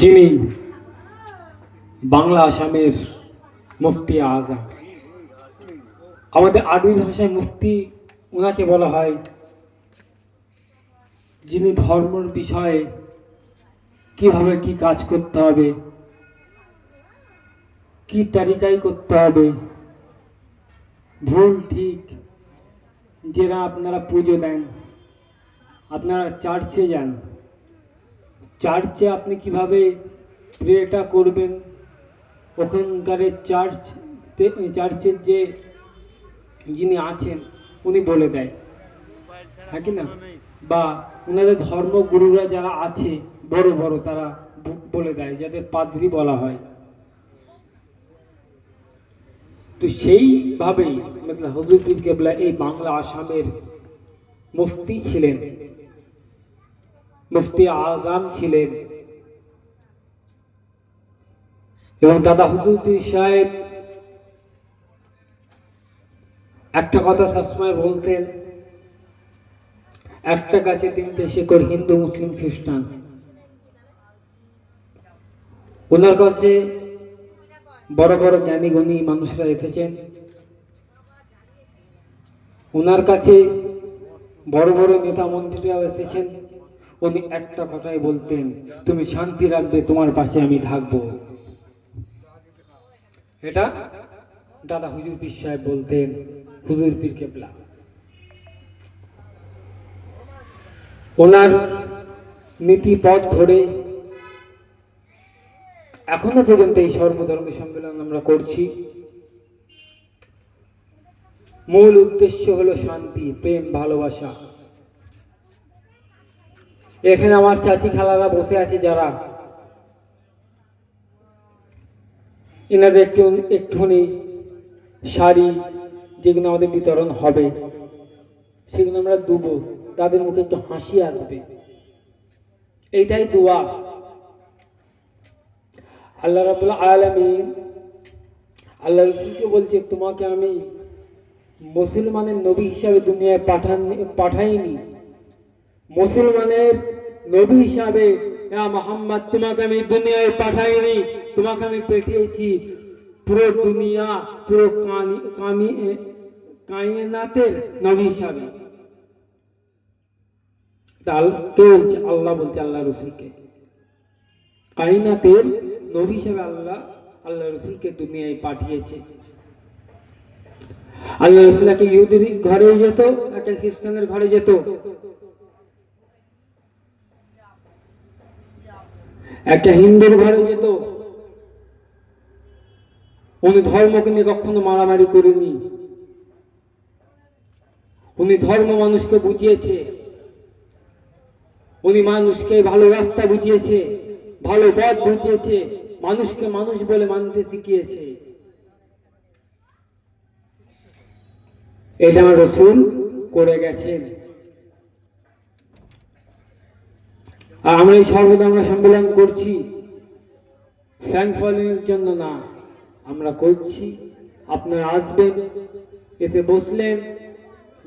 যিনি বাংলা আসামের মুফতি আজম। আমাদের আরবি ভাষায় মুফতি ওনাকে বলা হয়, যিনি ধর্মর বিষয়ে কীভাবে কি কাজ করতে হবে, কি তালিকায় করতে হবে, ভুল ঠিক যেটা আপনারা পুজো দেন, আপনারা চার্চে যান চার্চে আপনি কীভাবে প্রেটা করবেন? ওখানকার চার্চ চার্চের যে যিনি আছেন, উনি বলে দেয়। হ্যাঁ কি না? বা ওনাদের ধর্মগুরুরা যারা আছে, বড় বড়, তারা বলে দেয়, যাদের পাদ্রি বলা হয়। তো সেইভাবেই, মতলব হজরত পীর কেবলা এই বাংলা আসামের মুফতি ছিলেন। মুফতি আজম ছিলেন। এবং দাদা হুজুর সাহেব একটা কথা সবসময় বলতেন, একটা গাছে তিনটে শেকড় হিন্দু, মুসলিম, খ্রিস্টান। ওনার কাছে বড় বড় জ্ঞানী গুণী মানুষরা এসেছেন। ওনার কাছে বড় বড় নেতা মন্ত্রীরাও এসেছেন। উনি একটা কথাই বলতেন, তুমি শান্তি রাখবে, তোমার পাশে আমি থাকব। এটা দাদা হুজুর পীর সাহেব বলতেন, হুজুর পীর কেবলা। ওনার নীতি পথ ধরে এখনও পর্যন্ত এই সর্বধর্ম সম্মেলন আমরা করছি। মূল উদ্দেশ্য হলো শান্তি, প্রেম, ভালোবাসা। এখানে আমার চাচি খালারা বসে আছে যারা। এনাদের একটু, একটুখানি শাড়ি যেগুলো আমাদের বিতরণ হবে, সেগুলো আমরা দেবো। তাদের মুখে একটু হাসি আসবে। এইটাই দোয়া। আল্লাহ রাবুল আলমিন, আল্লাহ রসুলকে বলছে, তোমাকে আমি মুসলমানের নবী হিসাবে দুনিয়ায় পাঠান, পাঠাইনি। মুসলমানের নবী হিসাবে মোহাম্মদ, তোমাকে আমি দুনিয়ায় পাঠাইনি, তোমাকে আমি পাঠিয়েছি পুরো দুনিয়া, পুরো কামি কায়নাতের নবী হিসাবে। কে বলছে? আল্লাহ বলছে, আল্লাহ রসুলকে। কায়নাতের নবী হিসাবে আল্লাহ আল্লাহ রসুলকে দুনিয়ায় পাঠিয়েছে। আল্লাহ রসুল একটা ইহুদির ঘরে যেত একটা খ্রিস্টানের ঘরে যেত। একটা হিন্দুর ঘরে যেত। উনি ধর্মকে নিয়ে কখনো মারামারি করেনি। উনি ধর্ম মানুষকে বুঝিয়েছে। উনি মানুষকে ভালো রাস্তা বুঝিয়েছে, ভালো পথ বুঝিয়েছে, মানুষকে মানুষ বলে মানতে শিখিয়েছে। এটা আমার রসুল করে গেছেন। আর আমরা এই সর্বদা আমরা সম্মেলন করছি। ফ্যান ফলোয়িংয়ের জন্য না, আমরা করছি। আপনারা আসবেন, এসে বসলেন,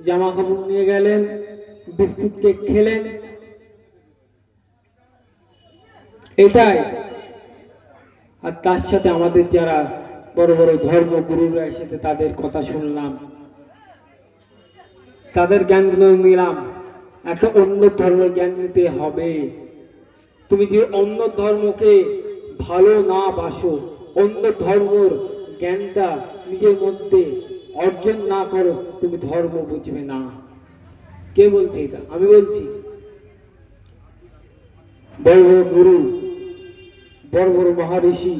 জামা কাপড় নিয়ে গেলেন, বিস্কুট কেক খেলেন। এটাই। আর তার সাথে আমাদের যারা বড় বড় ধর্মগুরুরা এসেছে, তাদের কথা শুনলাম। তাদের জ্ঞানগুলো নিলাম। একটা অন্য ধর্মের জ্ঞান নিতে হবে। তুমি যে অন্য ধর্মকে ভালো না বাসো, অন্য ধর্মর জ্ঞানটা নিজের মধ্যে অর্জন না করো, তুমি ধর্ম বুঝবে না। কে বলছে এটা? আমি বলছি। বড় বড় গুরু বড় বড় মহারিষি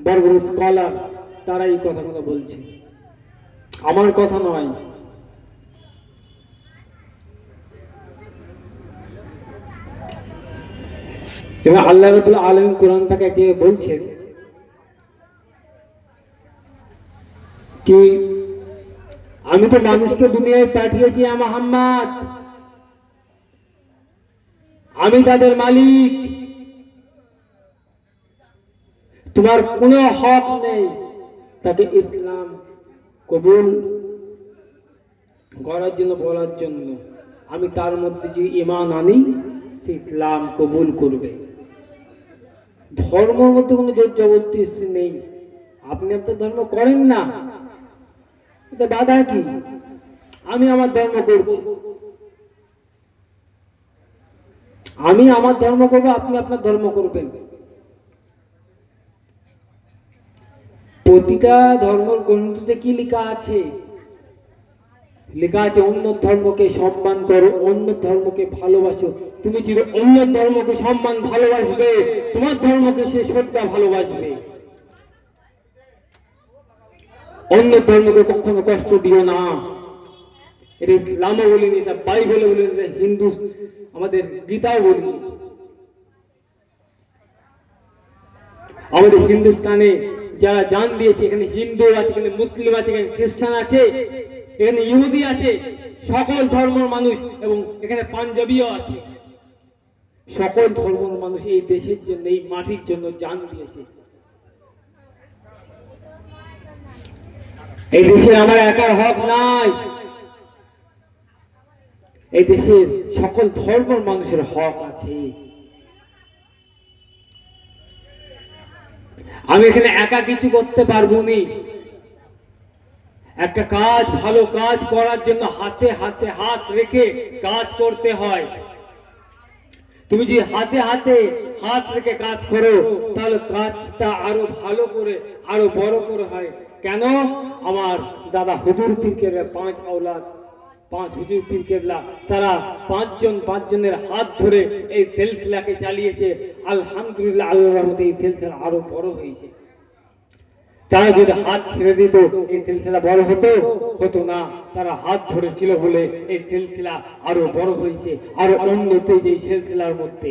বড় বড় স্কলার তারা এই কথাগুলো বলছে। আমার কথা নয় এবার আল্লাহ রবুল আলম কোরআন পাকে এক জায়গায় বলছেন কি, আমি তো মানুষকে দুনিয়ায় পাঠিয়েছি আমার হাম্মাদ আমি তাদের মালিক। তোমার কোনো হক নেই। তাকে ইসলাম কবুল করার জন্য, বলার জন্য আমি তার মধ্যে যে ইমান আনি, সে ইসলাম কবুল করবে। ধর্মের মধ্যে কোনো জোর জবরদস্তি নেই। আপনি আপনার ধর্ম করেন না। এতে বাধা কি? আমি আমার ধর্ম করছি। আমি আমার ধর্ম করব, আপনি আপনার ধর্ম করবেন। প্রতিটা ধর্মের গ্রন্থতে কি লেখা আছে? লেখা আছে, অন্য ধর্মকে সম্মান করো, অন্য ধর্মকে ভালোবাসো। তুমি যদি অন্য ধর্মকে সম্মান ভালোবাসবে, তোমার ধর্মকে সে শ্রদ্ধা ভালোবাসবে। অন্য ধর্মকে কখনো কষ্ট দিও না। এটা ইসলামও বলিনি এটা বাইবেলও বলিনি এটা হিন্দু, আমাদের গীতাও বলিনি আমাদের হিন্দুস্তানে যারা জান দিয়েছে, এখানে হিন্দু আছে, এখানে মুসলিম আছে, এখানে খ্রিস্টান আছে এখানে ইহুদি আছে, সকল ধর্মের মানুষ, এবং এখানে পাঞ্জাবিও আছে। সকল ধর্মের মানুষ এই দেশের জন্য, এই মাটির জন্য জান দিয়েছে। এই দেশের আমার একার হক নাই। এই দেশের সকল ধর্মের মানুষের হক আছে। আমি এখানে একা কিছু করতে পারব নি। একটা কাজ, ভালো কাজ করার জন্য হাতে হাতে হাত রেখে কাজ করতে হয়। তুমি যদি হাতে হাতে হাত রেখে কাজ করো, তাহলে কাজটা আরও ভালো করে, আরও বড় করে হয়। কেন? আমার দাদা হুজুর পীরকের পাঁচ আওলাদ, পাঁচ হুজুর পীর কেবলা, তারা পাঁচজন, পাঁচজনের হাত ধরে এই সিলসিলাকে চালিয়েছে। আলহামদুলিল্লাহ আল্লাহ রহমতে এই সিলসিলা আরও বড় হয়েছে। তারা যদি হাত ছেড়ে দিত, এই সিলসিলা বড় হতো হতো না। তারা হাত ধরেছিল বলে এই সিলসিলা আরও বড় হয়েছে, আরও উন্নত এই সিলসিলার মধ্যে।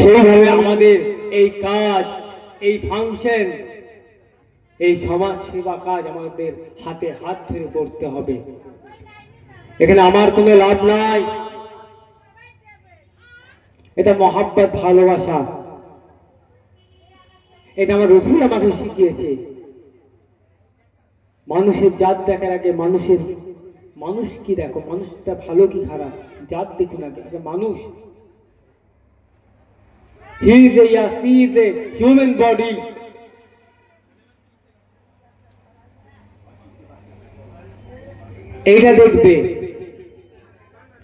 সেইভাবে আমাদের এই কাজ, এই ফাংশন, এই সমাজ সেবা কাজ আমাদের হাতে হাত ধরে করতে হবে। এখানে আমার কোনো লাভ নাই। এটা মহাব্বত, ভালোবাসা। এটা আমার রসুল আমাকে শিখিয়েছে। মানুষের জাত দেখার আগে মানুষের, মানুষ কি দেখো? মানুষটা ভালো কি খারাপ? জাত দেখুন আগে আগে মানুষ। He is is a human body এইটা দেখবে।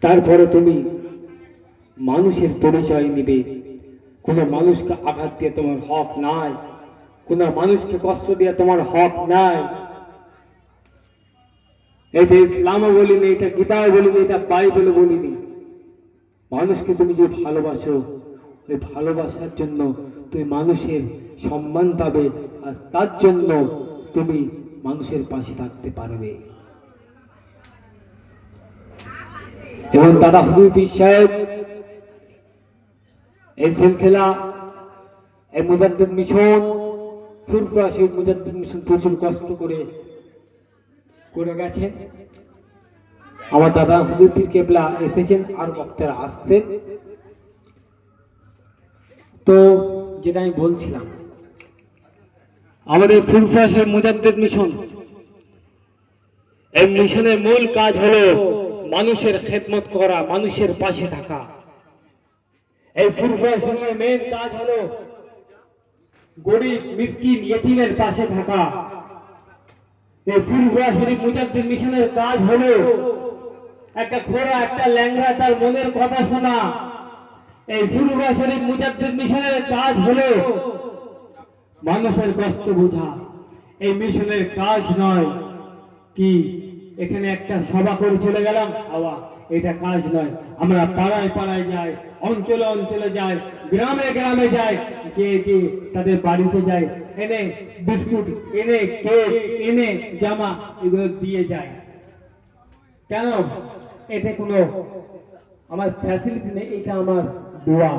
তারপরে তুমি মানুষের পরিচয় নিবে। কোনো মানুষকে আঘাত দিয়ে তোমার হক নাই, কোনো মানুষকে কষ্ট দিয়ে তোমার হক নাই। এটা ইসলামও বলিনি, এটা গীতাও বলিনি, এটা বাইবেলও বলিনি। মানুষকে তুমি যে ভালোবাসো, ওই ভালোবাসার জন্য তুমি মানুষের সম্মান পাবে আর তার জন্য তুমি মানুষের পাশে থাকতে পারবে। এবং দাদা হুজুর সাহেব এই সিলসিলা, এই মুজাদ্দিদ মিশন ফুরফুরা মুজাদ্দিদ মিশন প্রচুর কষ্ট করে করে গেছেন। আমার দাদা হুজুর পীর কেবলা এসেছেন, আর বক্তারা আসছেন। তো যেটা আমি বলছিলাম, আমাদের ফুরফুরা মুজাদ্দিদ মিশন, এই মিশনের মূল কাজ হলো মানুষের খেদমত করা, মানুষের পাশে থাকা। এই ফুরফুরাশনের মেন কাজ হলো গরিব মিসকিন ইয়েতিমের পাশে থাকা। এই ফুরফুরা শরীফ মুজাদ্দিদ মিশনের কাজ হলো একটা খোরা একটা ল্যাংড়া তার মনের কথা শোনা। এই ফুরফুরা শরীফ মুজাদ্দিদ মিশনের কাজ হলো মানুষের কষ্ট বোঝা। এই মিশনের কাজ নয় কি, এখানে একটা সভা করে চলে গেলাম, হাওয়া। এটা কাজ নয়। আমরা পাড়ায় পাড়ায় যাই, অঞ্চলে অঞ্চলে যাই, গ্রামে গ্রামে যাই, কে কে তাদের বাড়িতে যাই, এনে বিস্কুট, এনে কেক, এনে জামা এগুলো দিয়ে যায় কেন? এতে কোনো আমার ফ্যাসিলিটি নেই, এটা আমার দোয়া।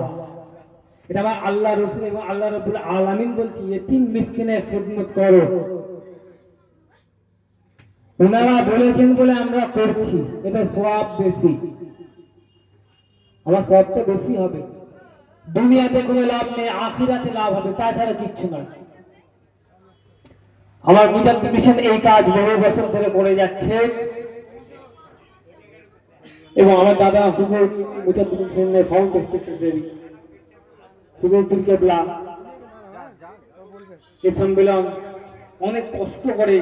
এটা আমার আল্লাহ রসুল এবং আল্লাহ রবুল আলামিন বলছি, এতিম মিসকিনের খেদমত করো। ওনারা বলেছেন বলে আমরা করছি। এটা সব বেশি। আমার সবটা বেশি হবে। দুনিয়াতে কোনো লাভ নেই, আখিরাতে লাভ হবে, তাছাড়া কিচ্ছু নয়। আমার মুজাদ্দিদ মিশন এই কাজ বহু বছর ধরে করে যাচ্ছে। এবং আমার দাদা হুজুর মুজাদ্দিন হোসেনের ফাউন্ডেশন সেক্রেটারি সম্মেলন অনেক কষ্ট করে